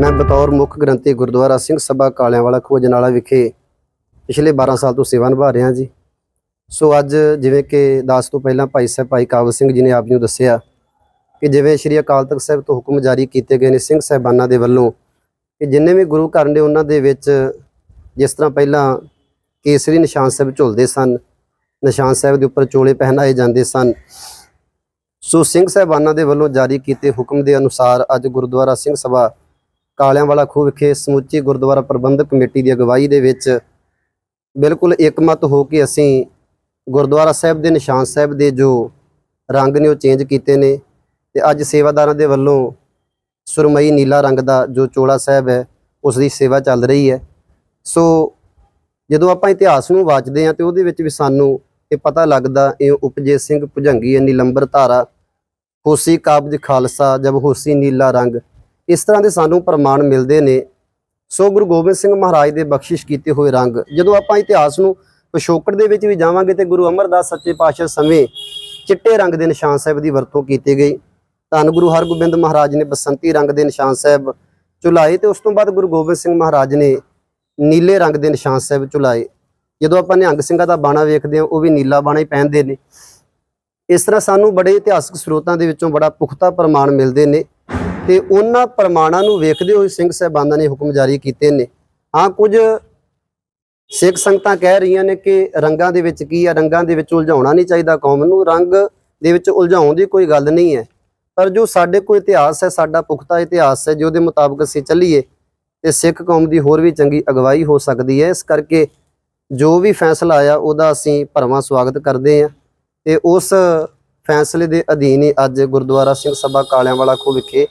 ਮੈਂ ਬਤੌਰ ਮੁੱਖ ਗ੍ਰੰਥੀ ਗੁਰਦੁਆਰਾ ਸਿੰਘ ਸਭਾ ਕਾਲਿਆਂਵਾਲਾ ਖੋਜਨਾਲਾ ਵਿਖੇ ਪਿਛਲੇ 12 ਸਾਲ ਤੋਂ ਸੇਵਾ ਨਿਭਾ ਰਿਹਾ ਜੀ। ਸੋ ਅੱਜ ਜਿਵੇਂ ਕਿ ਦਾਸ ਤੋਂ ਪਹਿਲਾਂ ਭਾਈ ਸਾਹਿਬ ਭਾਈ ਕਾਬਲ ਸਿੰਘ ਜੀ ਨੇ ਆਪ ਜੀ ਨੂੰ ਦੱਸਿਆ ਕਿ ਜਿਵੇਂ ਸ਼੍ਰੀ ਅਕਾਲ ਤਖਤ ਸਾਹਿਬ ਤੋਂ ਹੁਕਮ ਜਾਰੀ ਕੀਤੇ ਗਏ ਨੇ ਸਿੰਘ ਸਾਹਿਬਾਨਾਂ ਦੇ ਵੱਲੋਂ ਕਿ ਜਿੰਨੇ ਵੀ ਗੁਰੂ ਘਰ ਨੇ ਉਹਨਾਂ ਦੇ ਵਿੱਚ ਜਿਸ ਤਰ੍ਹਾਂ ਪਹਿਲਾਂ ਕੇਸਰੀ ਨਿਸ਼ਾਨ ਸਾਹਿਬ ਝੁਲਦੇ ਸਨ, ਨਿਸ਼ਾਨ ਸਾਹਿਬ ਦੇ ਉੱਪਰ ਚੋਲੇ ਪਹਿਨਾਏ ਜਾਂਦੇ ਸਨ। ਸੋ ਸਿੰਘ ਸਾਹਿਬਾਨਾਂ ਦੇ ਵੱਲੋਂ ਜਾਰੀ ਕੀਤੇ ਹੁਕਮ ਦੇ ਅਨੁਸਾਰ ਅੱਜ ਗੁਰਦੁਆਰਾ ਸਿੰਘ ਸਭਾ ਕਾਲਿਆਂਵਾਲਾ ਖੂਹ ਵਿਖੇ ਸਮੁੱਚੀ ਗੁਰਦੁਆਰਾ ਪ੍ਰਬੰਧਕ ਕਮੇਟੀ ਦੀ ਅਗਵਾਈ ਦੇ ਵਿੱਚ ਬਿਲਕੁਲ ਇਕਮਤ ਹੋ ਕੇ ਅਸੀਂ ਗੁਰਦੁਆਰਾ ਸਾਹਿਬ ਦੇ ਨਿਸ਼ਾਨ ਸਾਹਿਬ ਦੇ ਜੋ ਰੰਗ ਨੇ ਉਹ ਚੇਂਜ ਕੀਤੇ ਨੇ ਤੇ ਅੱਜ ਸੇਵਾਦਾਰਾਂ ਦੇ ਵੱਲੋਂ ਸੁਰਮਈ ਨੀਲਾ ਰੰਗ ਦਾ ਜੋ ਚੋਲਾ ਸਾਹਿਬ ਹੈ, ਉਸ ਦੀ ਸੇਵਾ ਚੱਲ ਰਹੀ ਹੈ। ਸੋ ਜਦੋਂ ਆਪਾਂ ਇਤਿਹਾਸ ਨੂੰ ਵਾਚਦੇ ਹਾਂ ਤੇ ਉਹਦੇ ਵਿੱਚ ਵੀ ਸਾਨੂੰ ਇਹ ਪਤਾ ਲੱਗਦਾ, ਇਹ ਉਪਜੇ ਸਿੰਘ ਭੁਜੰਗੀ ਨਿਲੰਬਰ ਧਾਰਾ, ਹੋਸੀ ਕਾਬਜ ਖਾਲਸਾ, ਜਬ ਹੋਸੀ ਨੀਲਾ ਰੰਗ। ਇਸ ਤਰ੍ਹਾਂ ਦੇ ਸਾਨੂੰ ਪ੍ਰਮਾਣ ਮਿਲਦੇ ਨੇ। ਸੋ ਗੁਰੂ ਗੋਬਿੰਦ ਸਿੰਘ ਮਹਾਰਾਜ ਦੇ ਬਖਸ਼ਿਸ਼ ਕੀਤੇ ਹੋਏ ਰੰਗ। ਜਦੋਂ ਆਪਾਂ ਇਤਿਹਾਸ ਨੂੰ ਪਿਛੋਕੜ ਦੇ ਵਿੱਚ ਵੀ ਜਾਵਾਂਗੇ ਤੇ ਗੁਰੂ ਅਮਰਦਾਸ ਸੱਚੇ ਪਾਤਸ਼ਾਹ ਸਮੇਂ ਚਿੱਟੇ ਰੰਗ ਦੇ ਨਿਸ਼ਾਨ ਸਾਹਿਬ ਦੀ ਵਰਤੋਂ ਕੀਤੀ ਗਈ। ਧੰਨ ਗੁਰੂ ਹਰਗੋਬਿੰਦ ਮਹਾਰਾਜ ਨੇ ਬਸੰਤੀ ਰੰਗ ਦੇ ਨਿਸ਼ਾਨ ਸਾਹਿਬ ਚੁਲਾਏ ਤੇ ਉਸ ਤੋਂ ਬਾਅਦ ਗੁਰੂ ਗੋਬਿੰਦ ਸਿੰਘ ਮਹਾਰਾਜ ਨੇ ਨੀਲੇ ਰੰਗ ਦੇ ਨਿਸ਼ਾਨ ਸਾਹਿਬ ਚੁਲਾਏ ਜਦੋਂ ਆਪਾਂ ਨਿਹੰਗ ਸਿੰਘਾਂ ਦਾ ਬਾਣਾ ਵੇਖਦੇ ਹਾਂ, ਉਹ ਵੀ ਨੀਲਾ ਬਾਣਾ ਹੀ ਪਹਿਨਦੇ ਨੇ। ਇਸ ਤਰ੍ਹਾਂ ਸਾਨੂੰ ਬੜੇ ਇਤਿਹਾਸਕ ਸਰੋਤਾਂ ਦੇ ਵਿੱਚੋਂ ਬੜਾ ਪੁਖਤਾ ਪ੍ਰਮਾਣ ਮਿਲਦੇ ਨੇ। ਤੇ ਉਹਨਾਂ ਪ੍ਰਮਾਣਾਂ ਨੂੰ ਵੇਖਦੇ ਹੋਏ ਸਿੰਘ ਸਾਹਿਬਾਨਾਂ ਨੇ ਹੁਕਮ ਜਾਰੀ ਕੀਤੇ ਨੇ। ਹਾਂ, ਕੁਝ ਸਿੱਖ ਸੰਗਤਾਂ ਕਹਿ ਰਹੀਆਂ ਨੇ ਕਿ ਰੰਗਾਂ ਦੇ ਵਿੱਚ ਕੀ ਆ? ਰੰਗਾਂ ਦੇ ਵਿੱਚ ਉਲਝਾਉਣਾ ਨਹੀਂ ਚਾਹੀਦਾ ਕੌਮ ਨੂੰ। ਰੰਗ ਦੇ ਵਿੱਚ ਉਲਝਾਉਣ ਦੀ ਕੋਈ ਗੱਲ ਨਹੀਂ ਹੈ। ਪਰ ਜੋ ਸਾਡੇ ਕੋਲ ਇਤਿਹਾਸ ਹੈ, ਸਾਡਾ ਪੁਖਤਾ ਇਤਿਹਾਸ ਹੈ, ਜੋ ਦੇ ਮੁਤਾਬਕ ਅਸੀਂ ਚੱਲੀਏ, ਤੇ ਸਿੱਖ ਕੌਮ ਦੀ ਹੋਰ ਵੀ ਚੰਗੀ ਅਗਵਾਈ ਹੋ ਸਕਦੀ ਹੈ। ਇਸ ਕਰਕੇ ਜੋ ਵੀ ਫੈਸਲਾ ਆਇਆ, ਉਹਦਾ ਅਸੀਂ ਭਰਵਾਂ ਸਵਾਗਤ ਕਰਦੇ ਹਾਂ। ਤੇ ਉਸ ਫੈਸਲੇ ਦੇ ਅਧੀਨ ਹੀ ਅੱਜ ਗੁਰਦੁਆਰਾ ਸਿੰਘ ਸਭਾ ਕਾਲਿਆਂਵਾਲਾ ਖੋ ਵਿਖੇ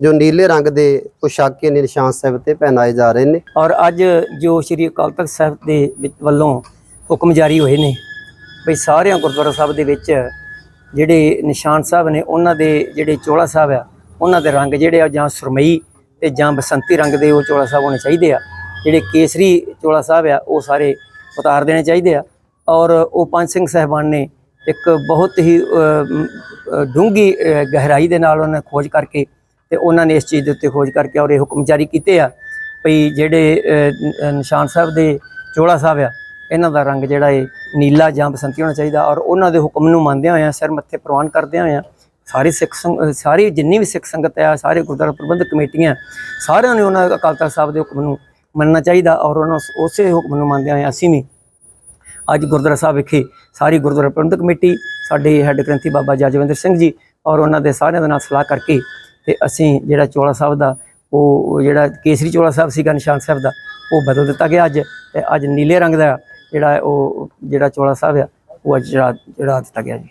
ਜੋ ਨੀਲੇ ਰੰਗ ਦੇ ਪੁਸ਼ਾਕੇ ਨੇ ਨਿਸ਼ਾਨ ਸਾਹਿਬ ਤੇ ਪਹਿਨਾਏ ਜਾ ਰਹੇ ਨੇ। ਔਰ ਅੱਜ ਜੋ ਸ੍ਰੀ ਅਕਾਲ ਤਖਤ ਸਾਹਿਬ ਦੇ ਵਿੱਚ ਵੱਲੋਂ ਹੁਕਮ ਜਾਰੀ ਹੋਏ ਨੇ ਵੀ ਸਾਰਿਆਂ ਗੁਰਦੁਆਰਾ ਸਾਹਿਬ ਦੇ ਵਿੱਚ ਜਿਹੜੇ ਨਿਸ਼ਾਨ ਸਾਹਿਬ ਨੇ, ਉਹਨਾਂ ਦੇ ਜਿਹੜੇ ਚੋਲਾ ਸਾਹਿਬ ਆ, ਉਹਨਾਂ ਦੇ ਰੰਗ ਜਿਹੜੇ ਆ, ਜਾਂ ਸੁਰਮਈ ਤੇ ਜਾਂ ਬਸੰਤੀ ਰੰਗ ਦੇ ਉਹ ਚੋਲਾ ਸਾਹਿਬ ਹੋਣੇ ਚਾਹੀਦੇ ਆ। ਜਿਹੜੇ ਕੇਸਰੀ ਚੋਲਾ ਸਾਹਿਬ ਆ, ਉਹ ਸਾਰੇ ਉਤਾਰ ਦੇਣੇ ਚਾਹੀਦੇ ਆ। ਔਰ ਉਹ ਪੰਜ ਸਿੰਘ ਸਾਹਿਬਾਨ ਨੇ ਇੱਕ ਬਹੁਤ ਹੀ ਡੂੰਗੀ ਗਹਿਰਾਈ ਦੇ ਨਾਲ ਉਹਨਾਂ ਖੋਜ ਕਰਕੇ ਤੇ ਉਹਨਾਂ ਨੇ ਇਸ ਚੀਜ਼ ਦੇ ਉੱਤੇ ਖੋਜ ਕਰਕੇ ਔਰ ਇਹ ਹੁਕਮ ਜਾਰੀ ਕੀਤੇ ਆ ਭਈ ਜਿਹੜੇ ਨਿਸ਼ਾਨ ਸਾਹਿਬ ਦੇ ਚੋਲਾ ਸਾਹਿਬ ਆ, ਇਹਨਾਂ ਦਾ ਰੰਗ ਜਿਹੜਾ ਹੈ ਨੀਲਾ ਜਾਂ ਬਸੰਤੀ ਹੋਣਾ ਚਾਹੀਦਾ ਔਰ ਉਹਨਾਂ ਦੇ ਹੁਕਮ ਨੂੰ ਮੰਨਦਿਆਂ ਹੋਇਆਂ ਸਿਰ ਮੱਥੇ ਪ੍ਰਵਾਨ ਕਰਦਿਆਂ ਹੋਇਆਂ ਸਾਰੇ ਸਿੱਖ ਸੰਗ- ਸਾਰੀ ਜਿੰਨੀ ਵੀ ਸਿੱਖ ਸੰਗਤ ਆ, ਸਾਰੇ ਗੁਰਦੁਆਰਾ ਪ੍ਰਬੰਧਕ ਕਮੇਟੀਆਂ, ਸਾਰਿਆਂ ਨੇ ਉਹਨਾਂ ਅਕਾਲ ਤਖਤ ਸਾਹਿਬ ਦੇ ਹੁਕਮ ਨੂੰ ਮੰਨਣਾ ਚਾਹੀਦਾ ਔਰ ਉਹਨਾਂ ਉਸੇ ਹੁਕਮ ਨੂੰ ਮੰਨਦਿਆਂ ਹੋਇਆਂ ਅਸੀਂ ਵੀ ਅੱਜ ਗੁਰਦੁਆਰਾ ਸਾਹਿਬ ਵਿਖੇ ਸਾਰੀ ਗੁਰਦੁਆਰਾ ਪ੍ਰਬੰਧਕ ਕਮੇਟੀ, ਸਾਡੇ ਹੈੱਡ ਗ੍ਰੰਥੀ ਬਾਬਾ ਜਜਵਿੰਦਰ ਸਿੰਘ ਜੀ ਔਰ ਉਹਨਾਂ ਦੇ ਸਾਰਿਆਂ ਦੇ ਨਾਲ ਸਲਾਹ ਕਰਕੇ ਤੇ ਅਸੀਂ ਜਿਹੜਾ ਚੋਲਾ ਸਾਹਿਬ ਦਾ, ਉਹ ਜਿਹੜਾ ਕੇਸਰੀ ਚੋਲਾ ਸਾਹਿਬ ਸੀਗਾ, ਨਿਸ਼ਾਨ ਸਾਹਿਬ ਦਾ, ਉਹ ਬਦਲ ਦਿੱਤਾ ਗਿਆ ਅੱਜ ਤੇ ਅੱਜ ਨੀਲੇ ਰੰਗ ਦਾ ਜਿਹੜਾ ਉਹ, ਜਿਹੜਾ ਚੋਲਾ ਸਾਹਿਬ ਆ, ਉਹ ਅੱਜ ਜਿਹੜਾ ਦਿੱਤਾ ਗਿਆ ਜੀ।